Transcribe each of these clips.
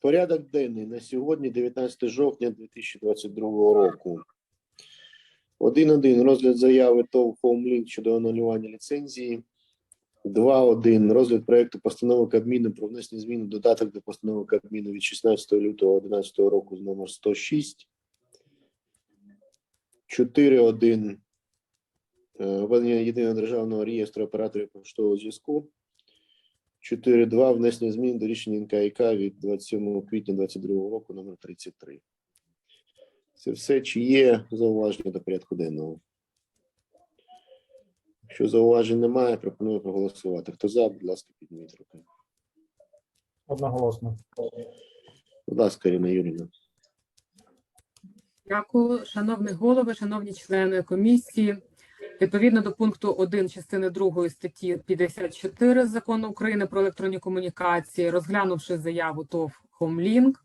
Порядок денний на сьогодні, 19 жовтня 2022 року. 1.1. Розгляд заяви ТОВ HomeLink щодо анулювання ліцензії. 2.1. Розгляд проекту постанови Кабміну про внесення змін додаток до постанови Кабміну від 16 лютого 2011 року з номер 106. 4.1. Е, Введення єдиного державного реєстру операторів поштового зв'язку. 4.2. Внесення змін до рішення НКК від 27 квітня 2022 року номер 33. Це все. Чи є зауваження до порядку денного? Якщо зауважень немає, пропоную проголосувати. Хто за, будь ласка, підніміть руки. Одноголосно. Будь ласка, Ірина Юрійовна. Дякую, шановний голови, шановні члени комісії. Відповідно до пункту 1 частини 2 статті 54 закону України про електронні комунікації, розглянувши заяву ТОВ Хомлінк,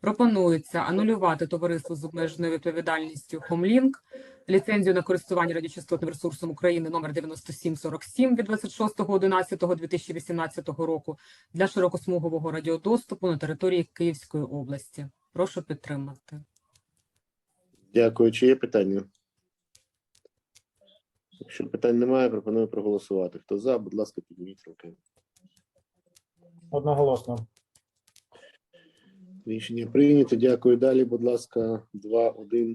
пропонується анулювати товариство з обмеженою відповідальністю Хомлінк ліцензію на користування радіочастотним ресурсом України номер 9747 від 26.11.2018 року для широкосмугового радіодоступу на території Київської області. Прошу підтримати. Дякую. Чи є питання? Якщо питань немає, пропоную проголосувати. Хто за, будь ласка, підніміть руки. Одноголосно. Рішення прийнято. Дякую. Далі, будь ласка, 2.1.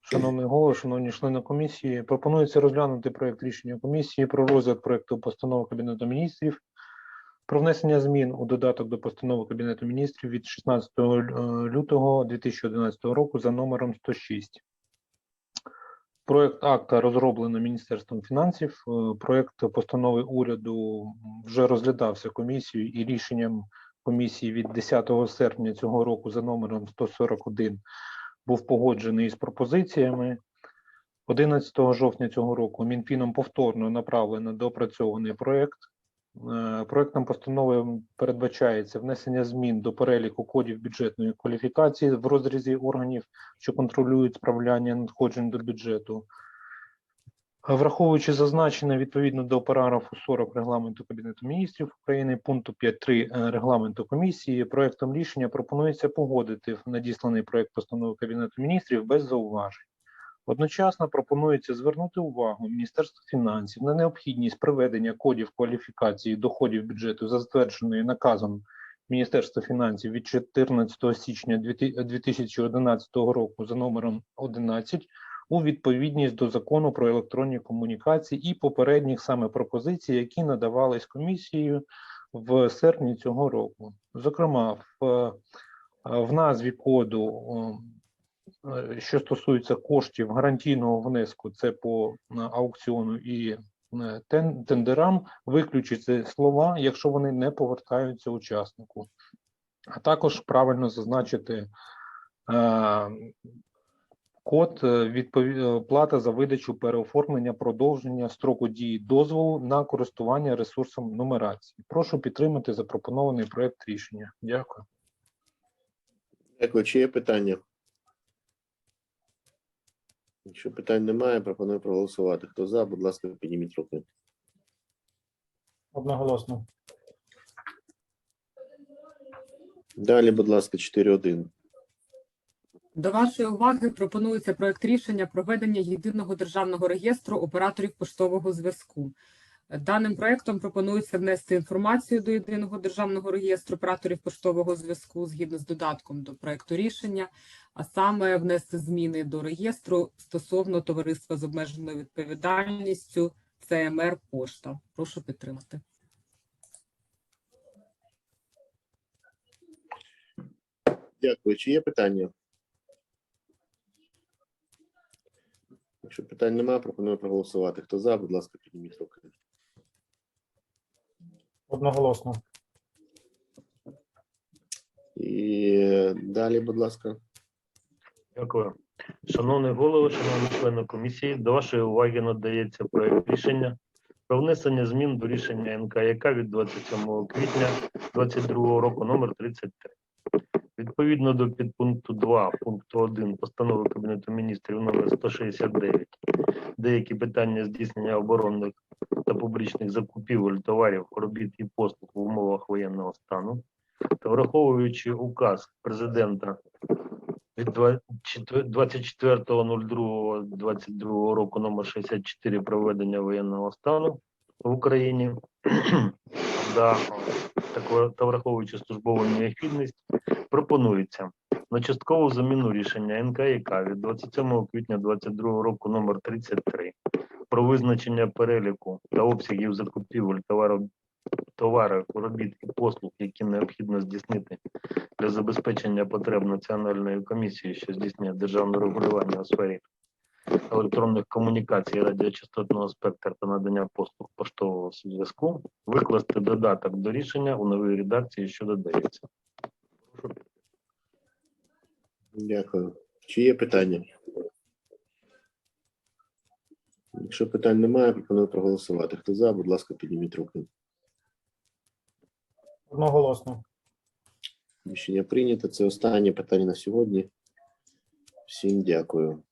Шановний голово, шановні члени комісії, пропонується розглянути проект рішення комісії про розгляд проекту постанови Кабінету міністрів про внесення змін у додаток до постанови Кабінету міністрів від 16 лю- лютого 2011 року за номером 106. Проект акта розроблено Міністерством фінансів. Проєкт Проект постанови уряду вже розглядався комісією і рішенням комісії від 10 серпня цього року за номером 141 був погоджений із пропозиціями. 11 жовтня цього року Мінфіном повторно направлено доопрацьований проект. Е, Проектом постанови передбачається внесення змін до переліку кодів бюджетної кваліфікації в розрізі органів, що контролюють справляння надходжень до бюджету. Е, Враховуючи зазначене відповідно до параграфу 40 регламенту Кабінету міністрів України, пункту 5.3 регламенту комісії, проектом рішення пропонується погодити надісланий проект постанови Кабінету міністрів без зауважень. Одночасно пропонується звернути увагу Міністерства фінансів на необхідність приведення кодів кваліфікації доходів бюджету за затвердженою наказом Міністерства фінансів від 14 січня 2011 року за номером 11 у відповідність до закону про електронні комунікації і попередніх саме пропозицій, які надавались комісією в серпні цього року. Зокрема, в, е, в назві коду, е, що стосується коштів гарантійного внеску, це по е, аукціону і е, тендерам, виключити слова, якщо вони не повертаються учаснику, а також правильно зазначити е, Код е, відпові... е, плата за видачу переоформлення продовження строку дії дозволу на користування ресурсом нумерації. Прошу підтримати запропонований проект рішення. Дякую. Дякую. Чи є питання? Якщо питань немає, пропоную проголосувати. Хто за, будь ласка, підніміть руки. Одноголосно. Далі, будь ласка, 4.1. До вашої уваги пропонується проект рішення проведення єдиного державного реєстру операторів поштового зв'язку. Даним проектом пропонується внести інформацію до єдиного державного реєстру операторів поштового зв'язку згідно з додатком до проекту рішення, а саме внести зміни до реєстру стосовно товариства з обмеженою відповідальністю ЦМР Пошта. Прошу підтримати. Дякую. Чи є питання? Якщо питань немає, пропоную проголосувати. Хто за, будь ласка, підніміть руки. Одноголосно. І далі, будь ласка. Дякую. Шановний голово, шановні члени комісії, до вашої уваги надається проект рішення про внесення змін до рішення НКЯК від 27 квітня 2022 року номер 33. Відповідно до підпункту 2 пункту 1 постанови Кабінету міністрів номер 169 деякі питання здійснення оборонних та публічних закупівель товарів, робіт і послуг в умовах воєнного стану та враховуючи указ президента від 24.02.22 року номер 64 про введення воєнного стану в Україні також- та враховуючи службову необхідність, пропонується на часткову заміну рішення НКК від 27 квітня 2022 року номер 33 про визначення переліку та обсягів закупівель товарів товарів, робіт і послуг, які необхідно здійснити для забезпечення потреб Національної комісії, що здійснює державне регулювання у сфері електронних комунікацій, радіочастотного спектра та надання послуг поштового зв'язку, викласти додаток до рішення у новій редакції, що додається. Дякую. Чи є питання? Якщо питань немає, пропоную проголосувати. Хто за, будь ласка, підніміть руки. Одноголосно. Рішення прийнято. Це останнє питання на сьогодні. Всім дякую.